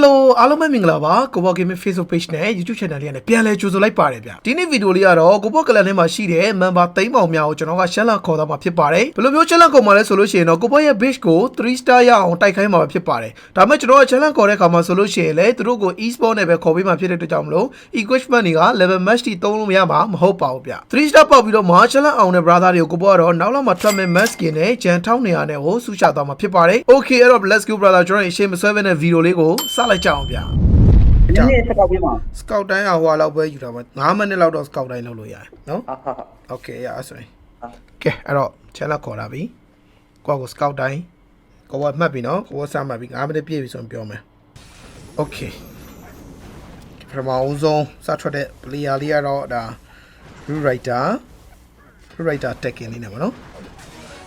Hello အားလုံးပဲမင်္ဂလာပါကိုဘော Gaming Facebook Page နဲ့ YouTube Channel လေးနဲ့ပြန်လည်ကြိုဆိုလိုက်ပါတယ်ဗျဒီနေ့ဗီဒီယိုလေးကတော့ကိုဘောကလန်ထဲမှာရှိတဲ့ member သိန်းပေါင်များကိုကျွန်တော်ကရှက်လက်ခေါ်တော့မှာဖြစ်ပါတယ်ဘယ်လိုမျိုးရှက်လက်ခေါ်မှာလဲဆိုလို့ရှိရင်တော့ကိုဘောရဲ့ page ကို3 star ရအောင်တိုက်ခိုင်းမှာဖြစ်ပါတယ်ဒါပေမဲ့ကျွန်တော်က challenge ခေါ်တဲ့အခါမှာဆိုလို့ရှိရင်လည်းသူတို့ကို e-sport နဲ့ပဲခေါ်ပေးမှာဖြစ်တဲ့အတွက်ကြောင့်မလို့ equipment တွေက level match တီသုံးလို့မရမှာမဟုတ်ပါဘူးဗျ3 star ပေါက်ပြီးတော့ march challenge အောင်တဲ့ brother တွေကိုကိုဘောကတော့နောက်လောက်မှာထွက်မဲ့ mask skin နဲ့ဂျန်ထောင်းနေရတဲ့ဟိုဆူချသွားမှာဖြစ်ပါတယ် okay အဲ့တော့ let's go brother ကျွန်တော်အချိန်မဆွဲဘဲနဲ့ဗီဒီယိုလေးကိုစလိုက်ကြအောင်ဗျ နည်းနည်းစကောက်ပြမှာ စကောက်တိုင်းအဟွာလောက်ပဲယူတာပါ9မိနစ်လောက်တော့စကောက်တိုင်းလုပ်လို့ရတယ်နော် ဟာဟာဟာ โอเคရအဲ့ဆိုရင်ကဲအဲ့တော့ channel ခေါ်လာပြီကိုကကိုစကောက်တိုင်းကိုကမှတ်ပြီနော်ကိုကစမှတ်ပြီ9မိနစ်ပြည့်ပြီဆိုရင်ပြောမယ်โอเคပထမအောင်ဆုံးစထွက်တဲ့ player လေးကတော့ဒါ blue writer blue writer tagging လေးနဲ့ပါနော်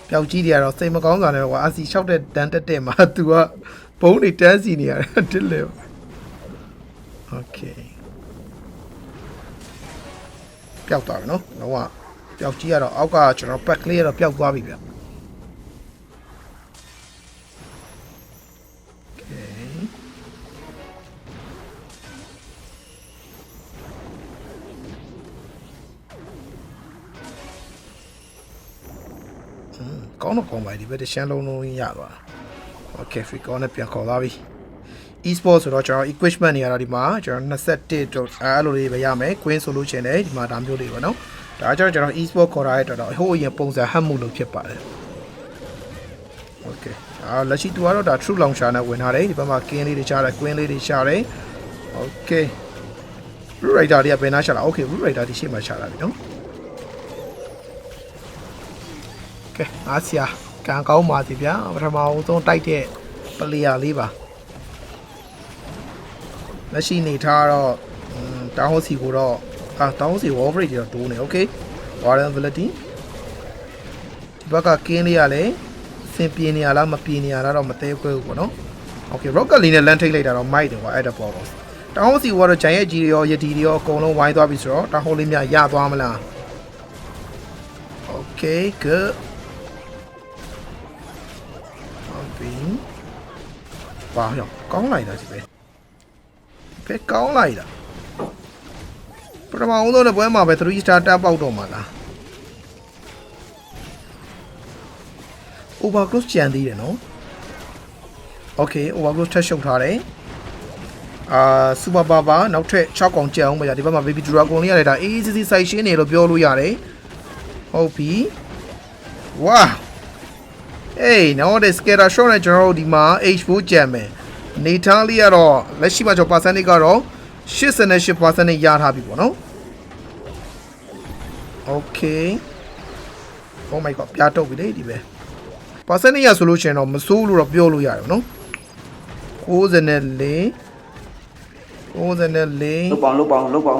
ပျောက်ကြီးတွေကတော့စိတ်မကောင်းစွာနဲ့ဟိုအာစီ6တဲ့တန်းတက်တဲ့မှာ तू က ဘုံတွေတန်းစီနေရတယ်တစ်လေ Okay ပျောက်သွားပြီနော်လုံးဝပျောက်ကြီးကတော့အောက်ကကျွန်တော် pack လေးကတော့ပျောက်သွားပြီဗျ Okay อืมကောင်းတော့ကောင်းပါပြီဒီဘက်တစ်ရှမ်းလုံးလုံးရသွားတာ Okay free call နဲ့ပြန်ခေါ်သွားပြီ e-sport ဆိုတော့ကျွန်တော် equipment တွေကတော့ဒီမှာကျွန်တော်21တော့အဲ့လိုလေးပဲရမယ် queen solution နဲ့ဒီမှာဒါမျိုးလေးပဲเนาะဒါကြတော့ကျွန်တော် e-sport ခေါ်တာရဲ့တော်တော်ဟိုအရင်ပုံစံဟတ်မှုလို့ဖြစ်ပါတယ် okay အာလက်ရှိသူကတော့ဒါ true launcher နဲ့ဝင်ထားတယ်ဒီဘက်မှာ king လေးတွေချတယ် queen လေးတွေချတယ် okay blue rider တွေကဘယ်နားချတာ okay blue rider ဒီရှေ့မှာချတာပြီเนาะ okay အားစရာကံကောင်းပါစီဗျာပထမအောင်ဆုံးတိုက်တဲ့ player လေးပါလက်ရှိနေထားတော့တောင်းဟိုစီကိုတော့အာတောင်းဟိုစီ wall break တွေတော့တိုးနေ okay warren ability ဒီဘက်ကကင်းလေးရလဲစင်ပြေနေရလားမပြေနေရလားတော့မသေးခွဲဘူးပေါ့နော် okay rocket လေးနဲ့လမ်းထိတ်လိုက်တာတော့မိုက်တယ်ကွာအဲ့ဒါပေါ်တော့တောင်းဟိုစီကတော့ဂျန်ရဲ့ကြီးတွေရောယတီတွေရောအကုန်လုံးဝိုင်းသွားပြီဆိုတော့တောင်းဟိုလေးများရသွားမလား okay good ဟုတ်ပြီ ပါရောကောင်းလိုက်တာဒီပဲဖဲကောင်းလိုက်တာပထမအောင်ဆုံးတဲ့ပွဲမှာပဲ3 star တက်ပေါက်တော့မှာလား overclock ကြံသေးတယ်နော် okay overclock ထပ်ရှုပ်ထားတယ်အာ super baba နောက်ထပ်6កောင်ကြံအောင်ပါဒီဘက်မှာ baby dragon လေးရတယ်ဒါ easy side ရှင်းနေလို့ပြောလို့ရတယ်ဟုတ်ပြီဝါ အေး now the scatter shot နဲ့ကျွန်တော်တို့ဒီမှာ h4 ကြံမယ်နေထားလေးကတော့လက်ရှိမှာကျွန်တော် percentage ကတော့88%နဲ့ရထားပြီပေါ့နော် Okay Oh my god ပြားတော့ပြီလေဒီပဲ percentage ရဆိုလို့ရှိရင်တော့မစိုးလို့တော့ပြောလို့ရတယ်နော်94 94လုတ်ပေါင်းလုတ်ပေါင်းလုတ်ပေါင်း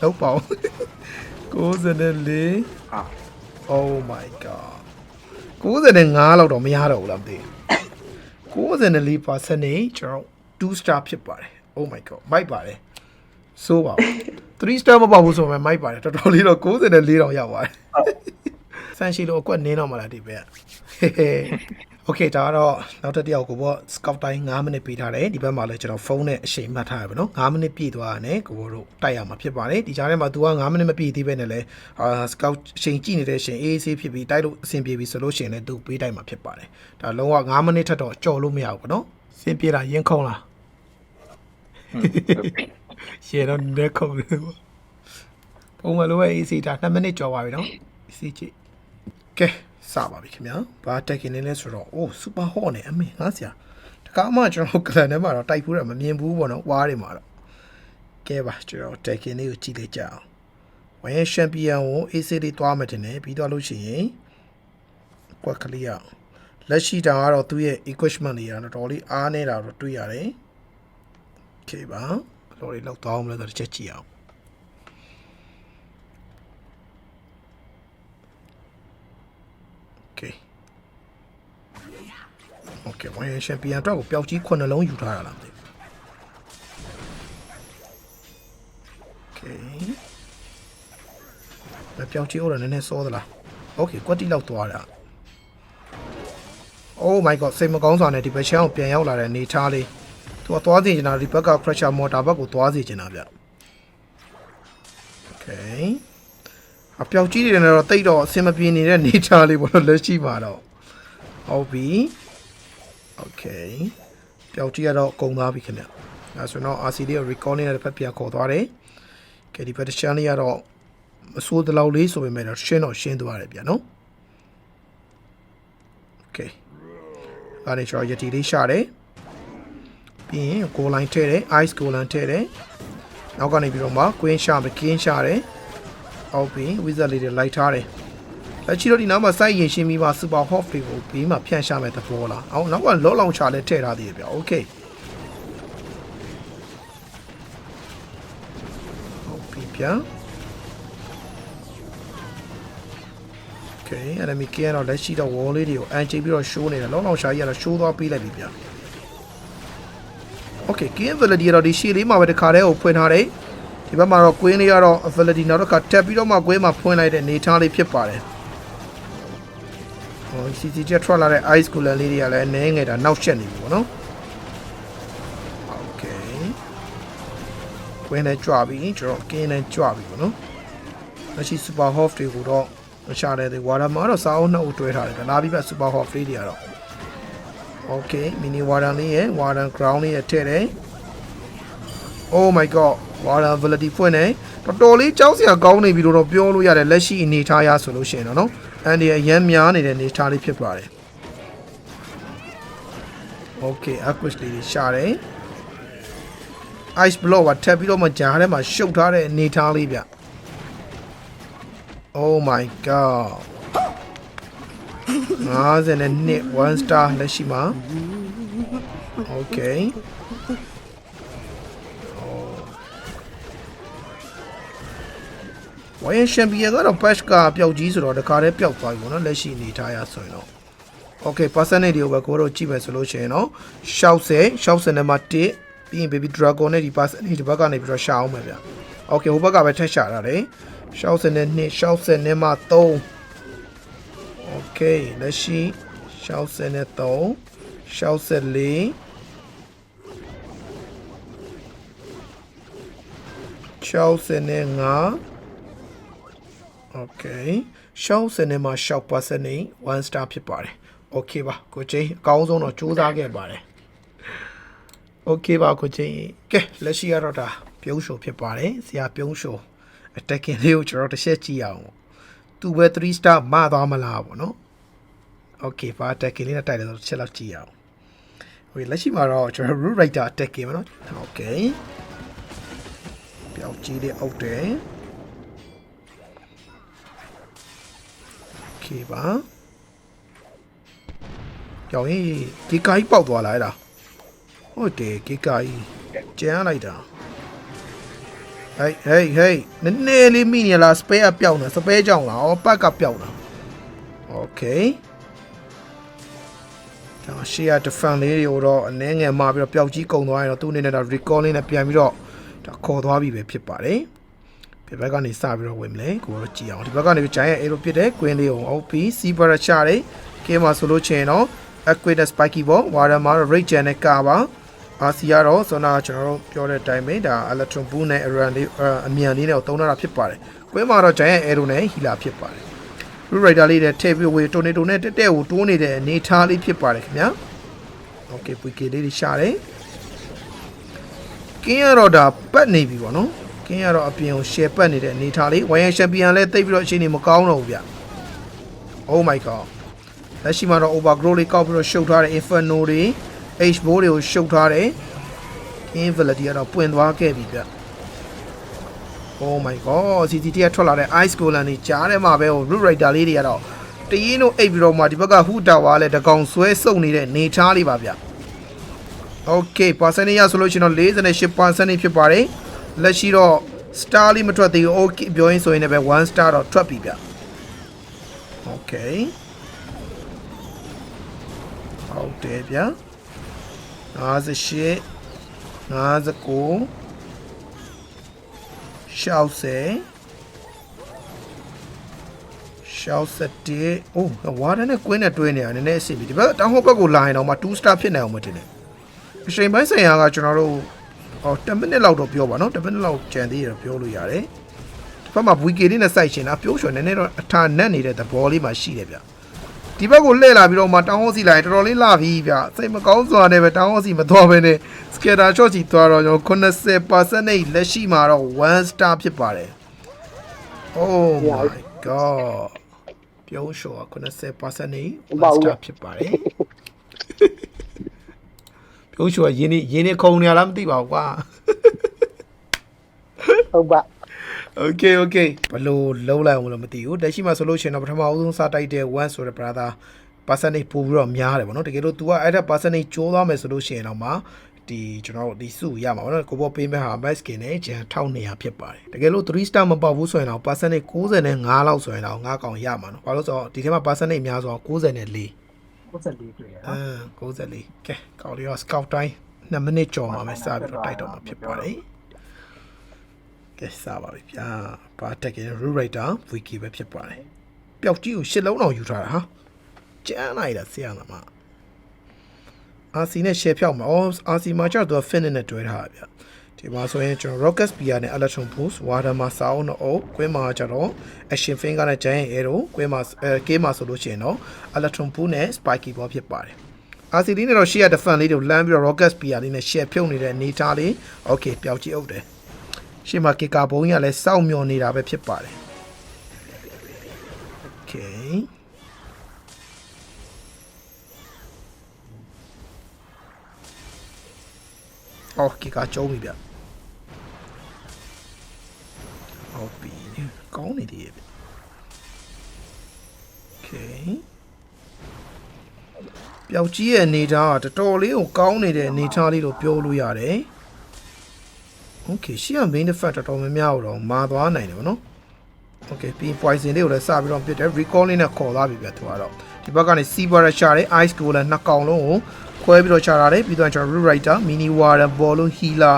လောက်ပါဦး94ဟာ Oh my god 95လောက်တော့မရတော့ဘူးလားမသိဘူး94%နေကျွန်တော်2 star ဖြစ်ပါတယ် Oh my god မိုက်ပါတယ်ဆိုးပါဘူး3 star မပေါ့ဘူးဆိုမှမိုက်ပါတယ်တော်တော်လေးတော့94တောင်ရောက်ပါတယ်ဆန်ရှိလို့အကွက်နင်းတော့မလားဒီဘက် โอเคဒါကတော့နောက်တစ်တယောက်ကိုပေါ့ scout တိုင်း9မိနစ်ပေးထားတယ်ဒီဘက်မှာလည်းကျွန်တော်ဖုန်းနဲ့အချိန်မှတ်ထားရပါတော့9မိနစ်ပြည့်သွားတာနဲ့ကိုဘောတို့တိုက်ရမှာဖြစ်ပါတယ်ဒီကြားထဲမှာ तू က9မိနစ်မပြည့်သေးပဲနဲ့လဲအာ scout အချိန်ကြည့်နေတဲ့အချိန် AAC ဖြစ်ပြီးတိုက်လို့အဆင်ပြေပြီဆိုလို့ရှိရင်လည်း तू ပေးတိုက်မှာဖြစ်ပါတယ်ဒါလုံးဝ9မိနစ်ထက်တော့ကြော်လို့မရဘူးပေါ့နော်အဆင်ပြေတာရင်ခုံလားရေတော့နေခုံတယ်ပေါ့ပုံမှန်လိုပဲ AC ဒါ2မိနစ်ကြော်ပါပြီနော် AC ကြည့်ကဲ စပါပြီခင်ဗျာဘာတက်ခင်နေလဲဆိုတော့အိုးစူပါဟော့နဲ့အမေငါဆရာတကားမှကျွန်တော်ကလန်ထဲမှာတော့တိုက်ဖူးတာမမြင်ဘူးပေါ့နော်ဝါးတွေမှာတော့ကဲပါကျွန်တော်တက်ခင်လေးကိုကြည့်လိုက်ကြအောင်ဝဲရှမ်ပီယံကို AC လေးတွားမှတင်တယ်ပြီးတော့လို့ရှိရင်ကွက်ကလေးရလက်ရှိတာကတော့သူ့ရဲ့ equipment တွေကတော့တော်လေးအားနေတာတော့တွေ့ရတယ် okay ပါလော်လေးလောက်သွားအောင်လဲဆိုတော့ချက်ကြည့်အောင် Okay, ဝိုင်းချန်ပီယံအတွက်ကိုပျောက်ကြီး9လုံးယူထားတာလားမသိဘူး Okay. မပျောက်ကြီးဟုတ်တယ်နည်းနည်းစောသလား Okay ကွက်တိလောက်သွားတာ Oh my god စိတ်မကောင်းစွာနဲ့ဒီဘက်ချမ်းကိုပြန်ရောက်လာတဲ့နေချားလေးသူကသွားစေချင်တာဒီဘက်က pressure motor ဘက်ကိုသွားစေချင်တာဗျ Okay အပျောက်ကြီးတွေနဲ့တော့တိတ်တော့အဆင်မပြေနေတဲ့နေချာလေးပေါ့နော်လက်ရှိမှာတော့ဟုတ်ပြီ Okay ပျောက်ကြီးကတော့ကုန်သွားပြီခင်ဗျအဲဆိုတော့ RC လေးကို recall နေတဲ့တစ်ဖက်ပြန်ခေါ်သွားတယ်ကဲဒီဘက်တစ်ချမ်းလေးကတော့မဆိုးတလောက်လေးဆိုပေမဲ့တော့ရှင်းတော့ရှင်းသွားတယ်ဗျနော် Okay အဲ့ဒီကျွန်တော်ယတိလေးရှာတယ်ပြီးရင် goal line ထည့်တယ် ice goal line ထည့်တယ်နောက်ကနေပြီးတော့မှ queen ရှာမယ် king ရှာတယ်အောက်ပြီး wizard လေးတွေလိုက်ထားတယ် လက်ချီတော့ဒီနောက်မှာစိုက်ရင်ရှင်းပြီးမှ super hot တွေကိုပြီးမှဖြန့်ရှာမယ်သဘောလားအော်နောက်ကလောလောင်ချလည်းထည့်ထားသေးတယ်ဗျ okay ဟုတ်ပြီဗျာ Okay enemy ကကတော့လက်ရှိတော့ wall လေးတွေကိုအန်ချိန်ပြီးတော့ show နေတယ်လောလောင်ရှာကြီးကတော့ show သွားပေးလိုက်ပြီဗျာ Okay game ability ကတော့ဒီရှေ့လေးမှာပဲတစ်ခါတည်းကိုဖွင့်ထားတယ်ဒီဘက်မှာတော့ queen လေးကတော့ ability နောက်တစ်ခါတက်ပြီးတော့မှ queen မှာဖွင့်လိုက်တဲ့နေထားလေးဖြစ်ပါတယ် ဟို CCG ထွက်လာတဲ့ ice cooler လေးတွေကလည်းနည်းငယ်တာနောက်ရှက်နေပြီပေါ့နော် Okay queen နဲ့ကြွပြီကျွန်တော် king နဲ့ကြွပြီပေါ့နော်လက်ရှိ super half တွေကိုတော့မရှာတဲ့ဒီဝါရမှာတော့စာအုပ်နှစ်အုပ်တွဲထားတယ်ဗျလာပြီးပဲ super half လေးတွေကတော့ Okay mini warden လေးရယ် warden ground လေးရယ်ထည့်တယ် Oh my god warden ability ဖွင့်နေတော်တော်လေးကြောက်စရာကောင်းနေပြီလို့တော့ပြောလို့ရတယ်လက်ရှိအနေထားရဆိုလို့ရှိရင်တော့နော် အန်ဒီအရန်များနေတဲ့အနေထားလေးဖြစ်ပါတယ် Okay aquis လေးရှာတယ် ice block ကထပ်ပြီးတော့မှကြားထဲမှာရှုပ်ထားတဲ့အနေထားလေးဗျ Oh my god 50နဲ့နှစ်1 star လက်ရှိမှာ Okay ဝိုင်းချန်ပီယံကတော့ patch ကပျောက်ကြီးဆိုတော့တခါတည်းပျောက်သွားပြီပေါ့နော်လက်ရှိအနေထားရဆိုရင်တော့ Okay percentage တွေကိုပဲကိုတို့ကြည့်မယ်ဆိုလို့ရှိရင်တော့60 60နဲ့မှ1ပြီးရင် baby dragon နဲ့ဒီ percentage ဒီဘက်ကနေပြီးတော့ရှာအောင်မယ်ဗျ Okay ဟိုဘက်ကပဲထက်ရှာတာလေ60နဲ့2 60နဲ့မှ3 Okay လက်ရှိ60နဲ့3 64 60 နဲ့5 Okay 60နဲ့မှ6%နဲ့1 star ဖြစ်ပါတယ် Okay ပါကိုချင်းအကောင်းဆုံးတော့စူးစမ်းခဲ့ပါတယ် Okay ပါကိုချင်းကဲလက်ရှိကတော့ဒါပြုံးရှိုဖြစ်ပါတယ်ဆရာပြုံးရှို attacking လေးကိုကျွန်တော်တစ်ချက်ကြည့်အောင်သူပဲ3 star မသွားမလားပေါ့နော် Okay ပါ attacking လေးနဲ့တိုက်တယ်ဆိုတော့တစ်ချက်လောက်ကြည့်အောင် Okay လက်ရှိမှာတော့ကျွန်တော် root writer attacking ပါနော် Okay ပြောက်ကြီးလေးအောက်တယ် Okay ပါကြောင်ကြီးဒီကာကြီးပေါက်သွားလားအဲ့ဒါဟုတ်တယ်ဒီကာကြီးကျန်းလိုက်တာဟေးဟေးဟေးနည်းနည်းလေးမိနေလားစပဲကပျောက်နေစပဲကြောင်လားဩပတ်ကပျောက်တာโอเคဒါရှေ့က defend လေးတွေကိုတော့အနှဲငယ်မှာပြီးတော့ပျောက်ကြီးကုံသွားရင်တော့သူ့အနေနဲ့တော့ recall လေးနဲ့ပြန်ပြီးတော့ဒါခေါ်သွားပြီပဲဖြစ်ပါတယ် ဒီဘက်ကနေစပြီးတော့ဝင်မလဲကိုတော့ကြည့်အောင်ဒီဘက်ကနေဂျိုင်းရဲ့ arrow ပစ်တဲ့ queen လေးကို OP Seabar ချတယ်ကဲမှာဆိုလို့ချင်တော့ Aquatus Spiky ပေါ့ Water မှာ Rage Gen နဲ့ကပါအာစီကတော့ဆိုတော့ကျွန်တော်တို့ပြောတဲ့အတိုင်းပဲဒါ Electron Boom နဲ့ Aran လေးအမြန်လေးနဲ့သုံးတာဖြစ်ပါတယ်။ကွင်းမှာတော့ Giant Arrow နဲ့ Healer ဖြစ်ပါတယ်။ Blue Rider လေးနဲ့ထည့်ပြီးဝေ Tornado နဲ့တက်တက်ကိုတိုးနေတဲ့အနေထားလေးဖြစ်ပါတယ်ခင်ဗျာ။ Okay ပွေကေလေးတွေရှာတယ်။ကင်းရတော့ဒါပတ်နေပြီပေါ့နော်။ ကင်းရတော့အပြင်ကို share ပတ်နေတဲ့အနေထားလေး Wire Champion လည်းတိတ်ပြီးတော့အချိန်နေမကောင်းတော့ဘူးဗျ။ Oh my god လက်ရှိမှာတော့ overgrow လေးကောက်ပြီးတော့ရှုပ်ထားတဲ့ inferno တွေ H bow တွေကိုရှုပ်ထားတယ် invalidity ကတော့ပွင့်သွားခဲ့ပြီဗျ Oh my god CCT ကထွက်လာတဲ့ ice golem တွေကြားထဲမှာပဲဟို root rider လေးတွေကတော့တရင်းတို့အိပ်ပြီးတော့မှဒီဘက်က hoot tower လည်းတကောင်ဆွဲစုပ်နေတဲ့နေချားလေးပါဗျ Okay percentage ရဆိုလို့ရှိရင်တော့48%ဖြစ်ပါတယ် လက်ရှိတော့ star လေးမထွက်သေးဘူး okay ပြောရင်းဆိုရင်လည်းပဲ1 star တော့ထွက်ပြီဗျ Okay ဟုတ်တယ်ဗျာ58 59 60 61အိုးဝါဒနဲ့ကွင်းနဲ့တွင်းနေတာနည်းနည်းအဆင်ပြီဒီဘက်တောင်ဟောဘက်ကိုလာရင်တော့မှ2 star ဖြစ်နိုင်အောင်မတင်နဲ့အချိန်ပိုင်းဆိုင်ရာကကျွန်တော်တို့ ဟော10မိနစ်လောက်တော့ပြောပါနော်10မိနစ်လောက်ကြံသေးရတော့ပြောလို့ရတယ်ဒီဘက်မှာဝီကီလေးနဲ့စိုက်ရှင်တာပြောချွန်နည်းနည်းတော့အထာနက်နေတဲ့သဘောလေးမှရှိတယ်ဗျဒီဘက်ကိုလှည့်လာပြီးတော့မှတောင်းဟောစီလိုက်တော်တော်လေးလာပြီဗျစိတ်မကောင်းစွာနဲ့ပဲတောင်းဟောစီမတော်ဘဲနဲ့စကေတာချော့ချီသွားတော့ကျွန်တော်80%နဲ့လက်ရှိမှာတော့1 star ဖြစ်ပါတယ် Oh my god ပြုံးရှော့90%နဲ့1 star ဖြစ်ပါတယ် ဖြိုးချိုကရင်းနေရင်းနေခုံနေရလားမသိပါဘူးကွာဟုတ်ပါ Okay okay ဘလို့လုံးလိုက်အောင်လို့မသိဘူးတက်ရှိမှာဆိုလို့ရှိရင်တော့ပထမအဆုံးစတိုက်တဲ့1ဆိုတဲ့ brother percentage ပို့ပြီးတော့များတယ်ဗောနော်တကယ်လို့ तू ကအဲ့ဒါ percentage ကျိုးသွားမယ်ဆိုလို့ရှိရင်တော့မှဒီကျွန်တော်တို့ဒီစုရမှာဗောနော်ကိုဘောပေးမဲ့ဟာ max skin နဲ့ဂျန်1200ဖြစ်ပါတယ်တကယ်လို့3 star မပေါက်ဘူးဆိုရင်တော့ percentage 65လောက်ဆိုရင်တော့ငါးကောင်ရမှာနော်ဘာလို့ဆိုတော့ဒီထဲမှာ percentage အများဆုံး64 64တွေ့ရနော်အဲ64ကဲကောက်လေးတော့ scout တိုင်း2မိနစ်ကျော်မှာပဲစပြီးတော့တိုက်တော့မှာဖြစ်ပါတယ်ကဲစပါပြီဗျာပါတက်ကင် root writer wiki ပဲဖြစ်ပါတယ်ပျောက်ကြီးကိုရှစ်လုံးအောင်ယူထားတာဟာကျန်းလိုက်တာဆရာကမှာအာစီနဲ့ရှယ်ဖြောက်မှာအော်အာစီမှာကျတော့သူက fin နဲ့တွဲထားတာဗျ ဒီမှာဆိုရင်ကျွန်တော် rocket spear နဲ့ electron boost water မှာစာအုပ်တော့အုပ်ကွင်းမှာကျတော့ action finger နဲ့ giant arrow ကွင်းမှာအဲ game မှာဆိုလို့ရှိရင်တော့ electron boost နဲ့ spiky ball ဖြစ်ပါတယ် RCD နဲ့တော့ share defense လေးတွေကိုလမ်းပြီးတော့ rocket spear လေးနဲ့ share ဖြုတ်နေတဲ့အနေထားလေး okay ပျောက်ကြည့်အောင်တယ်ရှေ့မှာကီကာဘုံကြီးကလည်းစောင့်မျှော်နေတာပဲဖြစ်ပါတယ် okay အော်ကီကာကျုံးပြီဗျ ဟုတ်ပြီကောင်းနေသေးရဲ့ဗျ okay ပျောက်ကြီးရဲ့အနေထားကတော်တော်လေးကိုကောင်းနေတဲ့အနေထားလေးလို့ပြောလို့ရတယ်။ Okay ရှေ့က main effect တော်တော်များများတော့မာသွားနိုင်တယ်ဗောနော်။ Okay ပြီး poison လေးကိုလည်းစပြီးတော့ပြစ်တယ် recall လေးနဲ့ခေါ်သွားပြီပြသူကတော့ဒီဘက်ကနေ Seabar ရှာတယ် ice ကိုလည်းနှစ်ကောင်လုံးကိုခွဲပြီးတော့ချတာတယ်ပြီးတော့ကျွန်တော် root writer mini warden ball healer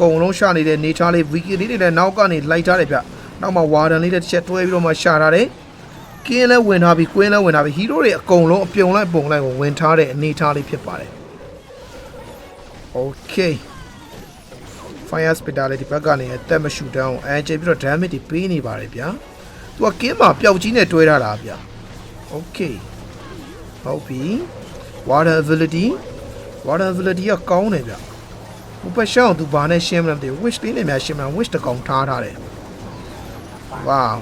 ကုံလုံးရှာနေတဲ့နေထားလေး wiki လေးတွေလည်းနောက်ကနေလိုက်ထားတယ်ဗျ။နောက်မှာ warden လေးတစ်ချက်တွဲပြီးတော့မှရှာထားတယ်။ကင်းလဲဝင်ထားပြီးကွင်းလဲဝင်ထားပြီးဟီးရိုးတွေအကုန်လုံးအပြုံလိုက်ပုံလိုက်ကိုဝင်ထားတဲ့အနေအထားလေးဖြစ်ပါတယ်။ Okay Fire Spitter လေးဒီဘက်ကနေအသက်မရှူတောင်းအဲကျပြီးတော့ damage တွေပေးနေပါတယ်ဗျာ။ तू ကကင်းမှာပျောက်ကြီးနဲ့တွဲထားတာဗျာ။ Okay ဟုတ်ပြီ Water ability Water ability ကကောင်းတယ်ဗျ။ ဘုပရှောင်း तू ဘာနဲ့ရှင်းမလဲမသိဘူး wish လေးနဲ့များရှင်းမလား wish တကောင်ထားထားတယ်။ Wow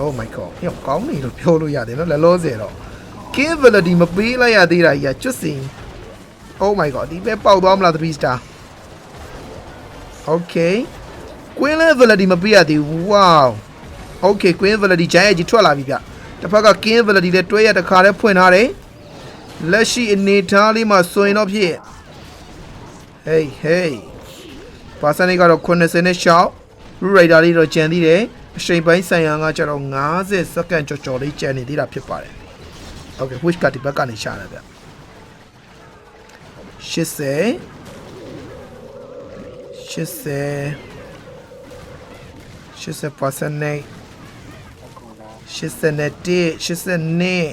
Oh my god ညကောင်းနေလို့ပြောလို့ရတယ်နော်လက်လို့စေတော့ capability မပေးလိုက်ရသေးတာကြီးကကျွတ်စင် Oh my god ဒီပဲပေါက်သွားမလား3 star Okay Queen ability မပေးရသေးဘူး Wow Okay Queen ability ဂျိုင်းရဲ့ကြီးထွက်လာပြီဗျတစ်ဖက်က King ability လည်းတွဲရတခါတည်းဖွင့်ထားတယ်လက်ရှိအနေထားလေးမှာဆိုရင်တော့ဖြစ် Hey hey ပါစနေကတော့90နဲ့ရှောက် Root Rider လေးတော့ကြံသေးတယ်အချိန်ပိုင်းဆိုင်ရာကကျတော့90စက္ကန့်ကျော်ကျော်လေးကြံနေသေးတာဖြစ်ပါတယ် Okay which ကဒီဘက်ကနေရှာတယ်ဗျ80 80 80%နဲ့80နဲ့1 80နဲ့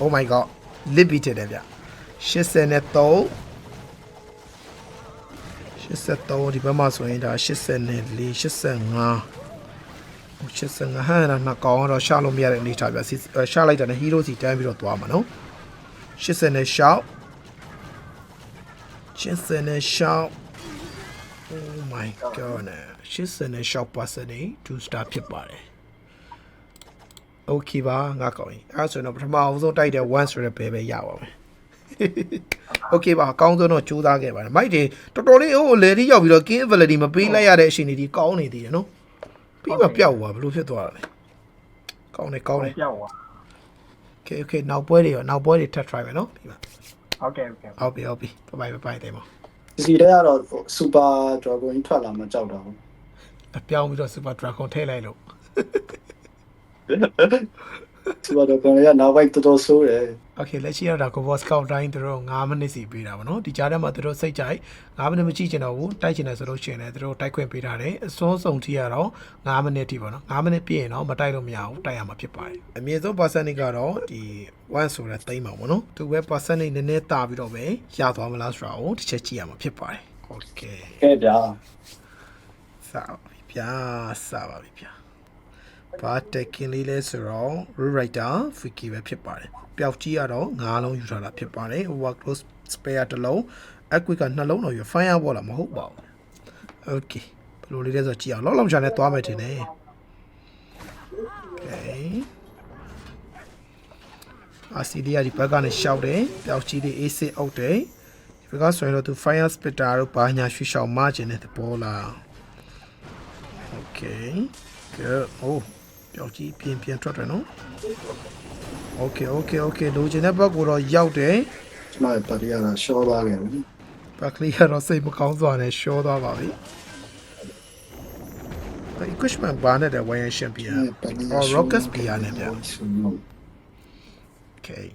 Oh my god လစ်ပြီးထည့်တယ်ဗျ80နဲ့3 83ဒီဘက်မှာဆိုရင်ဒါ84 85 85ဟန်နာနှစ်ကောင်တော့ရှာလို့မရတဲ့အနေထားဗျစီရှာလိုက်တာနဲ့ဟီးရိုးစီတန်းပြီးတော့သွားမှာနော်80နဲ့ရှောက်80နဲ့ရှောက် Oh my god 80နဲ့ရှောက်ပါစနေ2 star ဖြစ်ပါတယ် Okay ပါငါကောင်းရင်အဲဆိုရင်တော့ပထမအောင်ဆုံးတိုက်တဲ့1ဆိုတဲ့ဘယ်ပဲရပါမယ် Okay ပါအကောင်းဆုံးတော့ကြိုးစားခဲ့ပါတယ်မိုက်တွေတော်တော်လေးဟိုလေဒီရောက်ပြီးတော့ King Validity မပေးလိုက်ရတဲ့အချိန်တွေဒီကောင်းနေသေးတယ်နော်ပြီးမပြောက်သွားဘလို့ဖြစ်သွားတာလဲကောင်းတယ်ကောင်းတယ်ပြောက်သွား Okay okay နောက်ပွဲတွေရောနောက်ပွဲတွေထပ် try မယ်နော်ပြီးပါဟုတ်ကဲ့ဟုတ်ကဲ့ဟုတ်ပြီဟုတ်ပြီ bye bye bye တယ်မောဒီတဲ့ကတော့စူပါဒရာဂွန်ကြီးထွက်လာမှကြောက်တာဟုတ်အပြောင်းပြီးတော့ Super Dragon ထည့်လိုက်လို့ super dragon လေးကနောက်ပိုင်းတော်တော်ဆိုးတယ် โอเคလက်ရှိရတာကိုဘောစကောက်တိုင်းသူတို့9မိနစ်စီပေးတာဗောနော်ဒီကြားထဲမှာသူတို့စိတ်ကြိုက်9မိနစ်မကြည့်ချင်တော့ဘူးတိုက်ချင်တယ်ဆိုလို့ရှိရင်လည်းသူတို့တိုက်ခွင့်ပေးထားတယ်အစွန်းဆုံးထိရတော့9မိနစ်ထိဗောနော်9မိနစ်ပြည့်ရင်တော့မတိုက်လို့မရဘူးတိုက်ရမှာဖြစ်ပါတယ်အမြင့်ဆုံး percentage ကတော့ဒီ1ဆိုတဲ့သိမ်းပါဗောနော်သူပဲ percentage နည်းနည်းတာပြီးတော့ပဲရသွားမလားဆိုတာကိုတစ်ချက်ကြည့်ရမှာဖြစ်ပါတယ်โอเค ကဲဗျာ စပါပြီဗျာစပါပြီဗျာ ဘာတက်ကင်လေးလဲဆိုတော့ rewriter fiki ပဲဖြစ်ပါတယ်ပျောက်ကြီးကတော့9လုံးယူထားတာဖြစ်ပါတယ် over close spare တစ်လုံး equic ကနှလုံးတော့ယူ firewall လာမဟုတ်ပါဘူး okay ဘယ်လိုလေးလဲဆိုတော့ကြည့်အောင်လောက်လောက်ချာနဲ့သွားမယ်ထင်တယ် okay အစီဒီယာဒီဘက်ကနေရှောက်တယ်ပျောက်ကြီးလေးအေးစစ်အုပ်တယ်ဒီဘက်ကဆိုရင်တော့သူ fire splitter တို့ဘာညာရွှေရှောင်မကျင်တဲ့သဘောလား Okay. Good. Oh. ပျောက်ကြီးပြင်ပြင်ထွက်တယ်နော် Okay, okay, okay. လိုချင်တဲ့ဘက်ကိုတော့ရောက်တယ်ကျွန်တော်ပါတီရတာရှော့သွားခဲ့ပြီ။ဘက်ကလေးကတော့စိတ်မကောင်းစွာနဲ့ရှောသွားပါပြီ။ဒီ Cushman ဘာနဲ့တဲ့ဝိုင်းရှင်ပြာ။ Oh, Rockets ပြာနဲ့ဗျ။ Okay.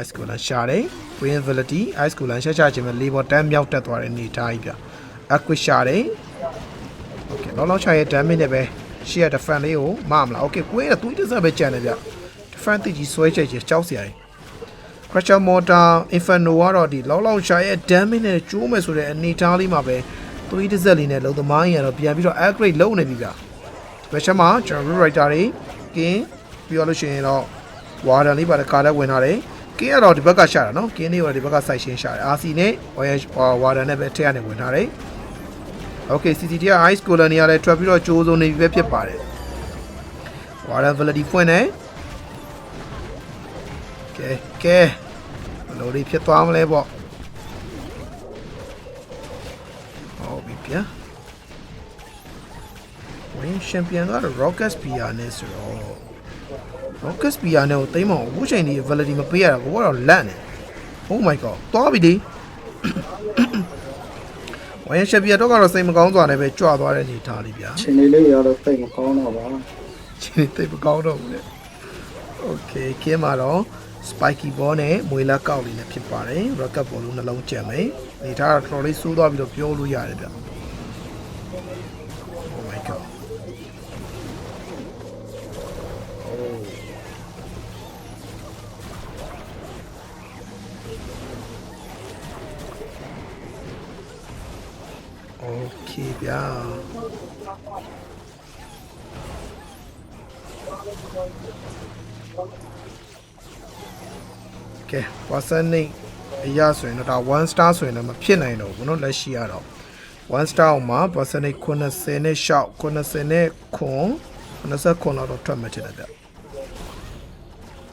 Ice School လရှာတယ်။ Green Ability Ice School လရှာချခြင်းမဲ့ Labor 10မြောက်တက်သွားတဲ့အနေထားကြီးဗျ။ Aqua ရှာတယ်။ Okay လောလောချာရဲ့ damage နဲ့ပဲ ရှေ့ရ defend လေးကိုမမလား Okay ကိုယ်ကသူ့တစ်စက်ပဲကြံတယ်ဗျ defend တိကြီးဆွဲချက်ကြီးကြောက်စရာကြီး Crusher Mortar Inferno ကတော့ဒီလောလောချာရဲ့ damage နဲ့ကျိုးမယ်ဆိုတဲ့အနေထားလေးမှာပဲသူ့တစ်စက်လေးနဲ့လုံသမားကြီးကတော့ပြန်ပြီးတော့ upgrade လုပ်နေပြီဗျ Crusher မှာကျွန်တော် writer တွေကင်းပြီးတော့လို့ရှိရင်တော့ Warden လေးပါတဲ့ကားလည်းဝင်ထားတယ်ကင်းကတော့ဒီဘက်ကရှာတာနော်ကင်းလေးကတော့ဒီဘက်က site ရှင်းရှာတယ် RC နဲ့ Warden နဲ့ပဲထည့်ရနေဝင်ထားတယ် Okay CCT က Ice Colony ကလည်းထွက်ပြီးတော့ကြိုးစုံနေပြီပဲဖြစ်ပါတယ် Water Validity ဖွင့်တယ်ကဲကဲဘယ်လိုလေးဖြစ်သွားမလဲပေါ့ဟုတ်ပြီဗျာ Win Champion ကတော့ Rocket Spear နဲ့ဆိုတော့ Rocket Spear နဲ့ကိုတိမ့်မအောင်အခုချိန်ဒီ Validity မပေးရတာဘိုးကတော့လန့်နေ Oh my god သွားပြီလေ ဝိုင်းရှက်ပြတော့ကတော့စိတ်မကောင်းစွာနဲ့ပဲကြွသွားတဲ့အနေထားလေးဗျာချိန်လေးလေးရတော့သိမကောင်းတော့ပါချင်းတိတ်မကောင်းတော့ဘူးလေ Okay ကင်းမှာတော့ spiky ball နဲ့မွေလက်ကောက်လေးနဲ့ဖြစ်ပါတယ် rocket ball လုံးနှလုံးကျန်မယ်အနေထားတော့တော်တော်လေးဆိုးသွားပြီးတော့ပြောလို့ရတယ်ဗျ Oh my god Oh Okay ဗျာ ကဲ percentage အရာဆိုရင်တော့ဒါ1 star ဆိုရင်တော့မဖြစ်နိုင်တော့ဘူးเนาะလက်ရှိရတော့1 star အောင်မှာ percentage 90နဲ့ရှောက်90နဲ့ခွန်90ခွန်လောက်တော့ထွက်မှဖြစ်တယ်ဗျ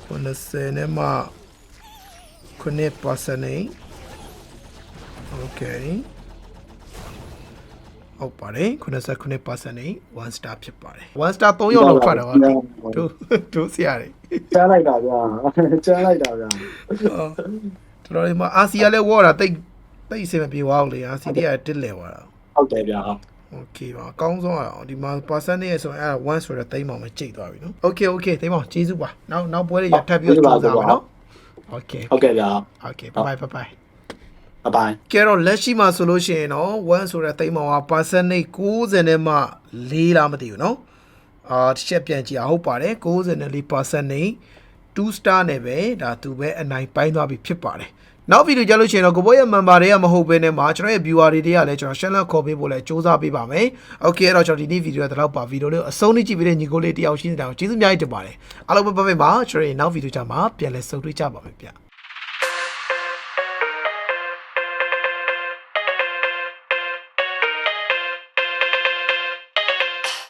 90နဲ့မှ9 percentage okay ဟုတ်ပါတယ်89 percentage 1 star ဖြစ်ပါတယ်1 star 3ရောက်လောက်ထွက်တယ်ကွာတို့တို့ဆရာတွေ ကျန်းလိုက်တာဗျာကျန်းလိုက်တာဗျာ တော်တော်လေးမအာစီကလည်းဝေါ်တာတိတ်တိတ်အဆင်မပြေသွားဘူးလေအာစီတွေကတစ်လဲသွားတာ ဟုတ်တယ်ဗျာဟုတ် โอเคပါအကောင်းဆုံးအောင်ဒီမှာ percentage ဆိုရင်အဲ့ဒါ1ဆိုတဲ့သိမ်းပေါင်ပဲကြိတ်သွားပြီနော်โอเคโอเคသိမ်းပေါင်ကျေးဇူးပါနောက်နောက်ပွဲတွေရထပ်ပြီးတော့ကြိုးစားပါနော်โอเค ဟုတ်ကဲ့ဗျာ โอเค bye bye bye bye ဘိုင်ဘိုင်ကဲတော့လက်ရှိမှာဆိုလို့ရှိရင်တော့1ဆိုတဲ့သိမ်းပေါင်က percentage 90နဲ့မှ4လားမသိဘူးနော်အာတစ်ချက်ပြန်ကြည့်အောင်ဟုတ်ပါတယ်94 percentage 2 star နဲ့ပဲဒါသူပဲအနိုင်ပိုင်းသွားပြီဖြစ်ပါတယ်နောက်ဗီဒီယိုကြလို့ရှိရင်တော့ကိုဘောရဲ့ member တွေကမဟုတ်ဘဲနဲ့မှာကျွန်တော်ရဲ့ viewer တွေတွေကလည်းကျွန်တော် share လက်ခေါ်ပေးဖို့လည်းစူးစမ်းပေးပါမယ်။ Okay အဲ့တော့ကျွန်တော်ဒီနေ့ဗီဒီယိုကတော့ပါဗီဒီယိုလေးကိုအဆုံးထိကြည့်ပေးတဲ့ညီကိုလေးတယောက်ရှင်းတဲ့အောင်ကျေးဇူးအများကြီးတင်ပါတယ်။အားလုံးပဲပဲပါကျွန်တော်ရဲ့နောက်ဗီဒီယိုကြမှာပြန်လည်ဆုံတွေ့ကြပါမယ်ဗျ။